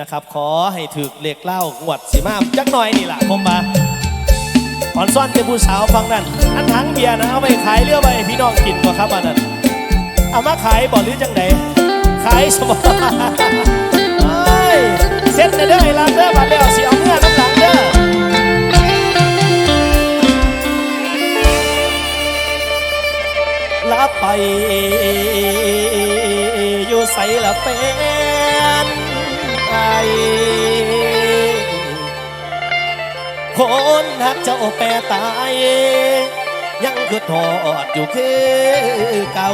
นะครับ ขอให้ถือเลขเล่างวดสีมาจักหน่อยนี่ล่ะผมมาอ่อนซ่อนเป็นผู้สาวฟังนั่นอันทั้งเบียร์นะเอาไปขายเรือไปพี่น้องกินกว่าครับอันนั้นเอามาขายบ่หรือจังไหนขายสมองเอ้ยเซ็ตเด้อไอ้ลำเด้อบัดแล้วสิเอาเมื่อน้ำหลังเด้อลับไปอยู่ใส่ละเป็น คนหักเจ้าแปรตาย ยังคือทอดอยู่คือเก่า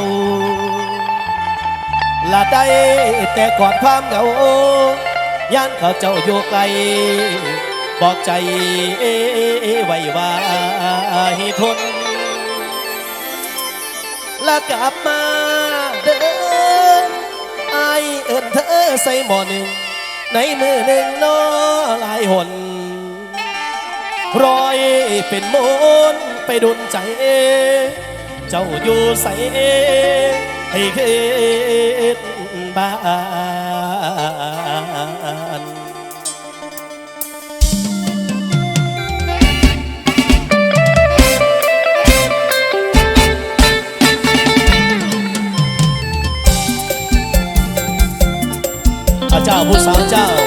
ละได้แต่กอดความเหงาย่านเขาเจ้าอยู่ไกล บอกใจไว้ว่าให้ทนและกลับมาเดินไอเอินเธอใส่หมอหนึ่ง ในมือหนึ่งน้อลายหนรอยเป็นมนไปดุนใจ เจ้าอยู่ใส่ให้คิดบ้า นอา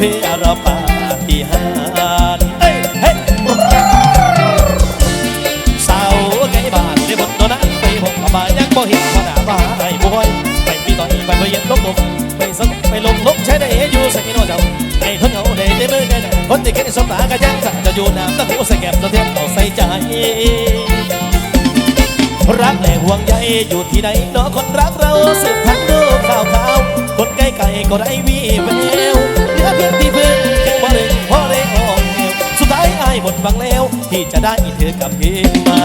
เพื่อราปาฏิหาริย์เอ้ยเฮ้ยสาวไก่บ้านในบนโดนั้นไปพบกับบ้านยังบ่เห็นพอหน้าบ้านไอ้บอยไปมีต่อยไปไปเย็นลบลมไปสนไปลมลมใช้ได้อยู่ใส่โนเจ้าไอ้เพิ่งเอาได้ได้มือไงคนที่แค่สมตาก็ยังสั่งจะอยู่น้ำตะหูใส่แก็บตะเทียมเอาใส่ใจรักและห่วงใยอยู่ที่ไหนเนาะคนรักเราสืบทางดูข่าวข่าวคนใกล้ไก่ก็ได้วีแวว ลือเพียงที่พึ่งแค่บ่หนึ่งพอได้ออกแนวสุดท้ายอายหมดหวังแล้ว ที่จะได้เธอกลับคืนมา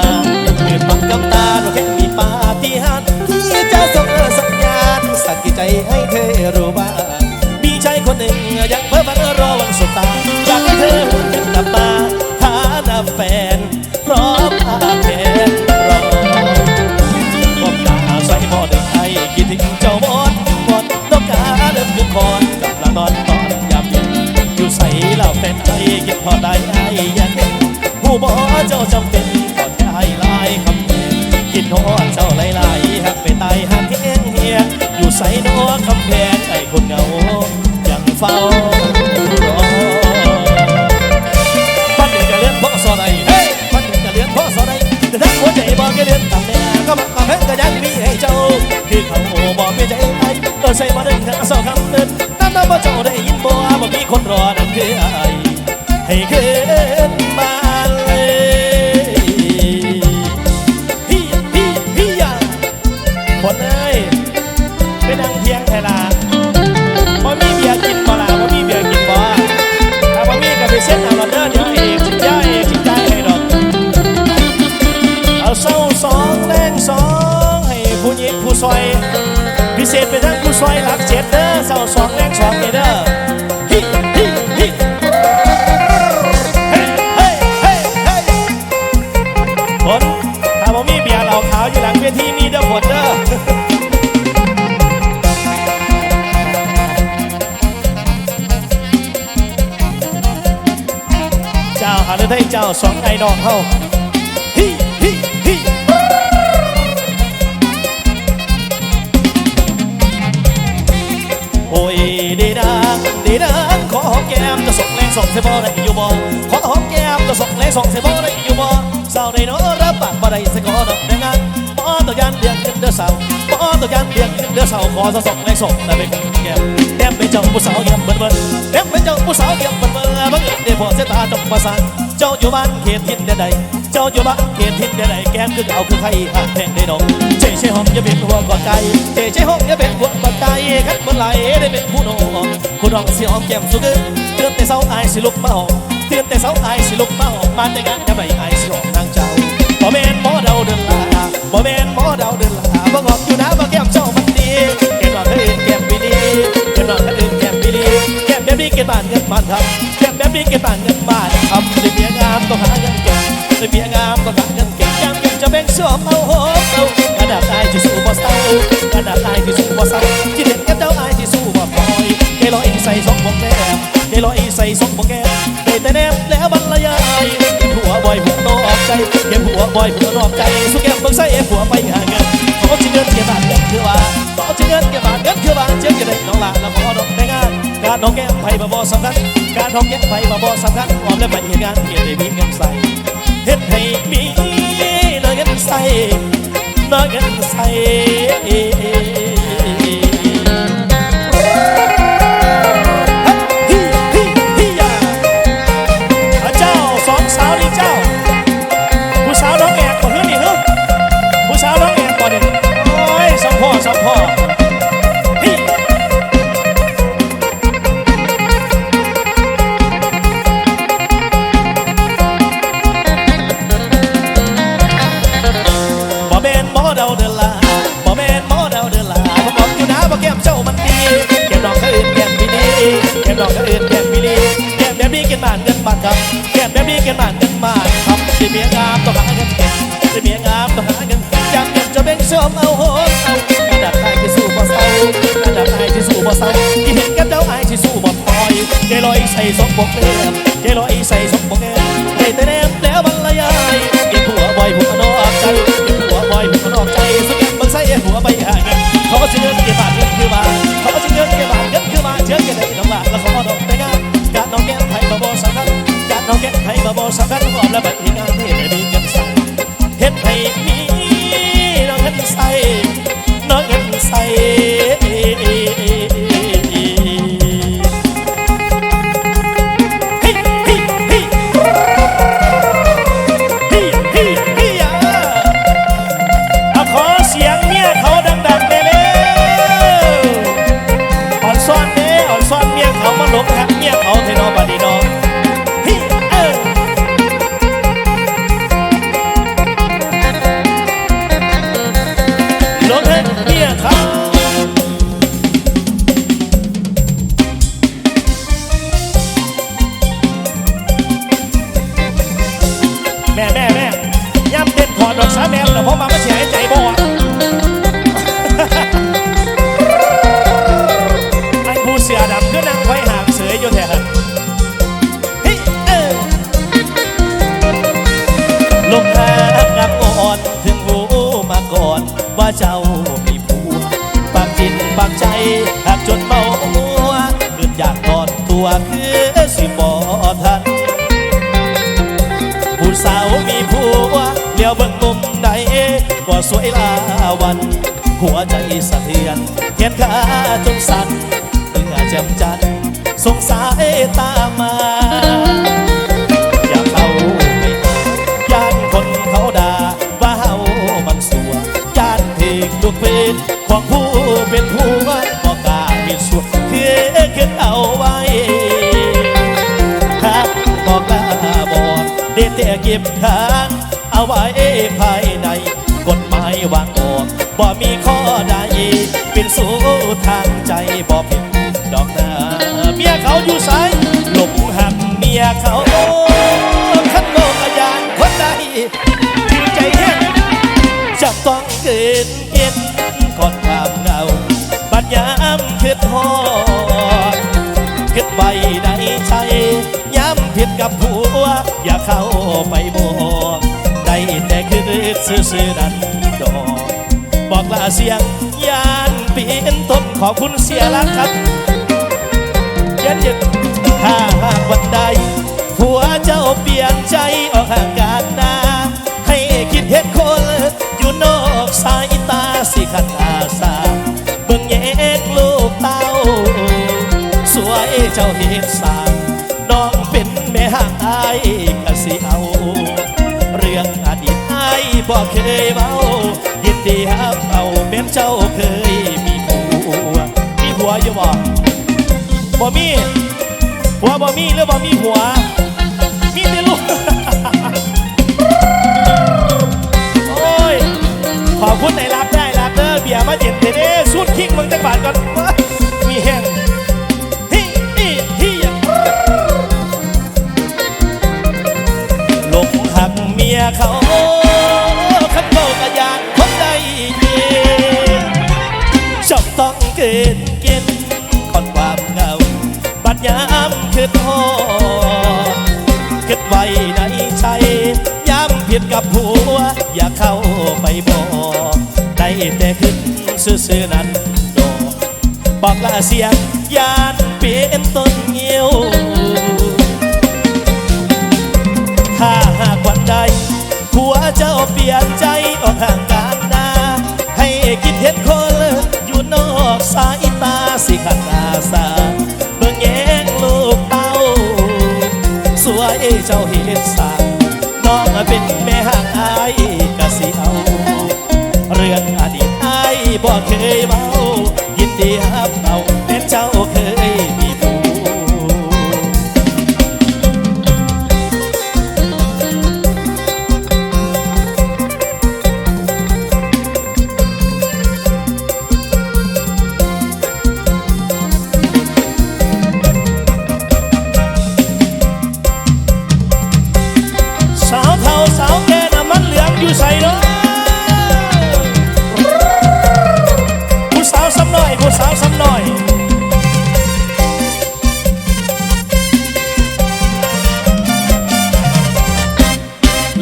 เกิดบังกับตาเราแค่มีปาฏิหาริย์ที่จะส่งสัญญาณสักกี่ใจให้เธอรู้ว่า เขาบอกไม่ใจไอ้ก็ใส่มาดึงข้าสองคำเตือนนั่นน้ำบ่เจ้าได้ยินบ่ว่ามีคนรอนั่นคือไอ้ให้คือ สองไอ้น้องเฮาฮิฮิฮิโอ้ยดีดังดีดังขอหอมแก้มจะส่งแรงส่งเสบอได้อยู่บ่ขอหอมแก้มจะส่งแรงส่งเสบอได้อยู่บ่สาวได้เนาะรับปากบ่ได้สกอดอกแดงงานปอตัวยันเรียกขึ้นเด้อสาวปอตัวยันเรียกขึ้นเด้อสาวขอจะส่งแรงส่งแต่เป็นแก้มแก้มเป็นเจ้าผู้สาวเยี่ยมเบิ่นเบิ่นแก้มเป็นเจ้าผู้สาวเยี่ยมเบิ่นเบิ่นบังเอิญได้ พอเสตาจงประสานเจ้าอยู่บ้านเขตทินเดใดเจ้าอยู่บ้านเขตทินเดใดแก้มคือเก่าคือใครหากแดงได้ดองเช่เช่ห้องอย่าเป็นหัวกอดใจเจ๊ใช่ห้องอย่าเป็นหัวกอดใจขันเมื่อไหร่ได้เป็นผู้น้องคุณน้องสิหอมแก้มสุดเตือนแต่เศร้าอายสิลุกมาหอมเตือนแต่เศร้าอายสิลุกมาหอมมาแต่งานยังไงอายสิหอม มีเก็บบ้านเงินบ้านทำได้เมียงามต้องหาเงินเก่งได้เมียงามต้องหาเงินเก่งยามเก่งจะแบ่งสมเอาโหเอากระดาษอายที่สู้บ่เศร้ากระดาษอายที่สู้บ่เศร้าที่เด็ดกับเจ้าอายที่สู้บ่พลอยเกลอยใส่สองวงแนมเกลอยใส่สองวงแก้มได้แต่แนมแล้วบรรยายเก็บหัวบ่อยหัวนอกใจเก็บหัวบ่อยหัวนอกใจสุแก้มเบิ่งใส่เอฟหัวไปหาเงินขาจะเงินเก็บบาทเงินคือว่าขาจะเงินเก็บบาทเงินคือว่าเจ็บจะได้น้องลาแล้วขอดอกแต่งงานการน้องแก้มไผ่บ่บ่สำคัญารน้องแก้มไผ่บ่บ่สำคัญหอมและไปเหตุงานเกียรติมีเงินใส่เฮ็ดให้มี ครับแก่แบบนี้กินบ้านเงินบ้านครับจะเมียงามต้องหาเงินเก็บเมียงามต้องหาเงินเก็บอยากเก็บจะเป็นชมเอาโหนเอากระดาษไทยที่สู้บ่เศร้ากระดาษไทยที่สู้บ่เศร้าที่เห็นกับเจ้าไอ้ที่สู้บ่ปล่อยเกลอยใส่สมบกเล่มเกลอยใส่สมบกเล่มได้แต่แน การน้องแก้มไทยมาบ่สำคัญหอมและบัดนี้งานที่ได้มีเงิ ปากใจหากจนเมามัวเกิดอยากถอดตัวคือสิบ่ทัน ผู้สาวมีผัวเลี้ยวเบิ่งมุมใดก็สวยลาวัน หัวใจสะเทือนเขียนขาจนสั่นเมื่อแจ่มจันทร์สงสายตามา บทางเอาไว้ภายใน กฎหมายวางออกบ่มีข้อใดเป็นสู้ทางใจบ่ผิดดอกนาเมียเขาอยู่สายหลงหักเมียเขาขันโลกยานคนใดถึงใจแห้งจะต้องเกินเกินก่อนความเหงาบัดยามคิดฮอดคิดไว้ในใจย้ำผิดกับผัว เข้าไปบอกได้แต่คือซื่อๆนั้นดอกบอกลาเสียงยานปีนต้นขอบคุณเสียรักครับเย็นเย็นถ้าหากวันใดผัวเจ้าเปลี่ยนใจออกห่างกันนาให้คิดเห็นคนอยู่นอกสายตาสิขัดอาสาเบิ่งแยกลูกเต้าสวยเจ้าเห็นสา บอกเคยเบายินดีฮับเอาเป็นเจ้าเคยมีผัวมีผัวอยู่บ่บ่มีผัวบ่มีหรือบ่มีผัวมีแต่ลูกโอ้ยขอบคุณในรับได้รับเด้อเบียร์มาเจ็ดเด้สุดคิงมึงจังบาทก่อนว้ายมีแห้ง คือทอดคิดไว้ในใจย้ำผิดกับผัว อย่าเข้าไปบอกได้แต่ขึ้นซื่อๆนั้นดอกบอกลาเสียงยานเป็นต้นเงี้ยว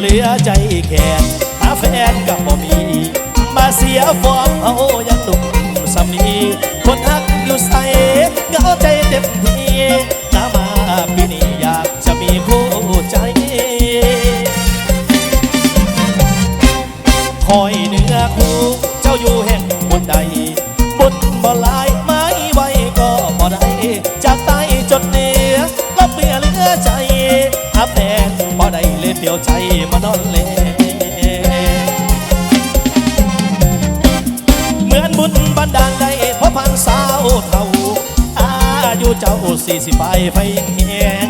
เหลือใจแค่หาแฟนกับบ่มี มาเสียฟอร์มเอายังหนุ่มสำนีคนฮักอยู่ใส่เงาใจเต็มทีน้ามาปีนี้อยากจะมีคู่ใจคอยเนื้อคู่เจ้าอยู่แห่งบนใดบนบ่ลายไม้ไว้ก็บ่ได้จากใต้จนเหนือก็เปลี่ยเหลือใจอาแฟนบ่ได้เลยเปลี่ยวใจ สี่สิบไปไฟแหง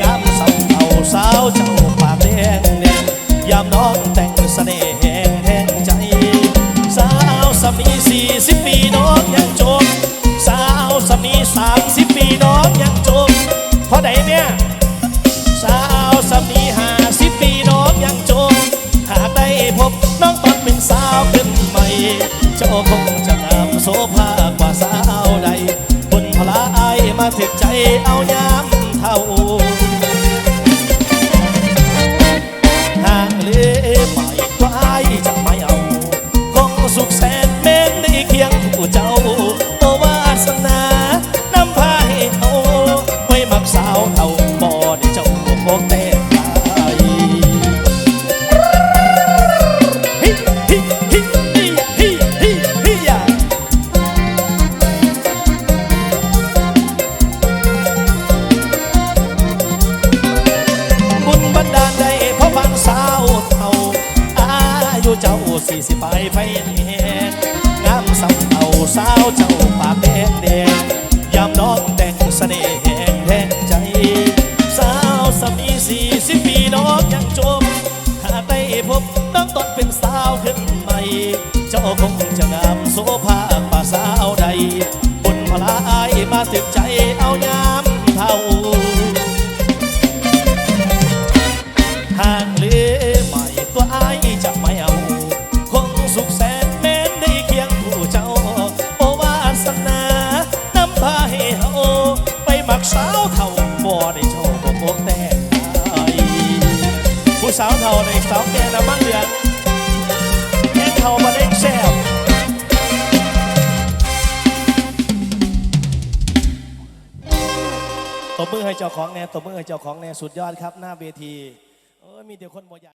งามสาวเท่าสาวเจ้าปากแดงแดงยามน้องแต่งเสน่ห์ สาวเทาในสาวแก่น้ำมันเหลืองแก่เทามาเล็กแซ่บตบมือให้เจ้าของแน่ตบมือให้เจ้าของแน่สุดยอดครับ หน้าเวทีเออมีแต่คนบ่อยาก